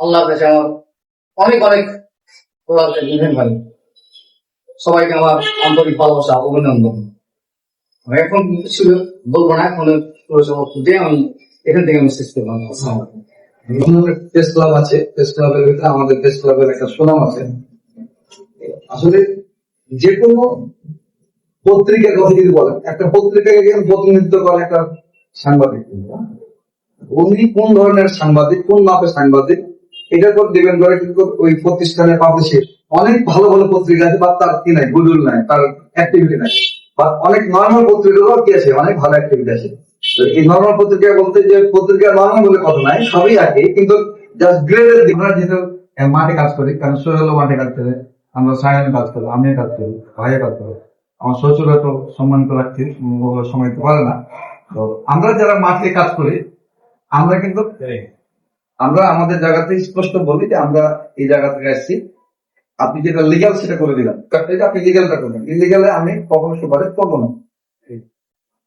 আল্লাহ কাছে আমার অনেক অনেক ভাই। সবাইকে আমার আন্তরিক ভালোবাসা, অভিনন্দন। এখন ছিল, বলব না, এখন দিয়ে আমি এখান থেকে আমি শেষ করলাম প্রেস ক্লাব আছে আমাদের প্রেস ক্লাবের একটা সুনাম আছে। আসলে একটা পত্রিকাকে একটা সাংবাদিক। কোন ধরনের সাংবাদিক, কোন মাপের সাংবাদিক এটার পর ডিপেন্ড করে কিন্তু ওই প্রতিষ্ঠানের পাবলিশের অনেক ভালো ভালো পত্রিকা আছে বা তার কি নাই গুডুল নাই তার অ্যাক্টিভিটি নাই। বা অনেক নর্মাল পত্রিকারও কি আছে অনেক ভালো অ্যাক্টিভিটি আছে। এই নর্মাল পত্রিকা বলতে যে পত্রিকা নর্মাল বলে কথা নাই সবই একই কিন্তু জাস্ট গ্রেডের দিক আমরা যেহেতু মাঠে কাজ করি কারণ সোহেলও মাঠে কাজ করে আমরা সায়নে কাজ করি আমিও কাজ করি ভাইয়া কাজ করি। আমার শ্বশুরা তো সম্মানিত রাখছি সময় দিতে পারে না। তো আমরা যারা মাঠে কাজ করি আমরা কিন্তু আমরা আমাদের জায়গাতে স্পষ্ট বলি যে আমরা এই জায়গা থেকে আসছি আপনি যেটা লিগাল সেটা করে দিলাম। যে আপনি লিগালটা করবেন। ইলিগালে আমি কখনো সুপারিশ করব না।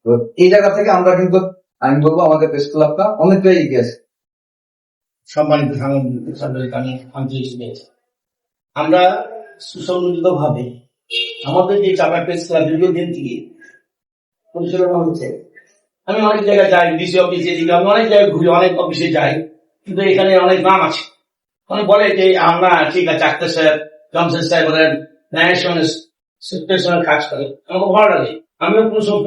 তো এই জায়গা থেকে আমরা কিন্তু, আমি বলব আমাদের প্রেস ক্লাবটা অনেকটাই এগিয়ে আছে। সম্মানিত আমি আমরা সুসংগঠিত ভাবে আমাদের যে চাপা প্রেস ক্লাব দীর্ঘদিন থেকে পরিচালনা হচ্ছে, আমি অনেক জায়গায় যাই ডিসি অফিসে অনেক জায়গায় ঘুরি, অনেক অফিসে যাই। কিন্তু এখানে অনেক নাম আছে। অনেক বলে যে, আমরা ঠিক আছে, আক্তার সাহেব জমশেদ সাহেব ন্যায়ের সঙ্গে কাজ করে। আমাকে ভালো লাগে। আমিও কোনো সময়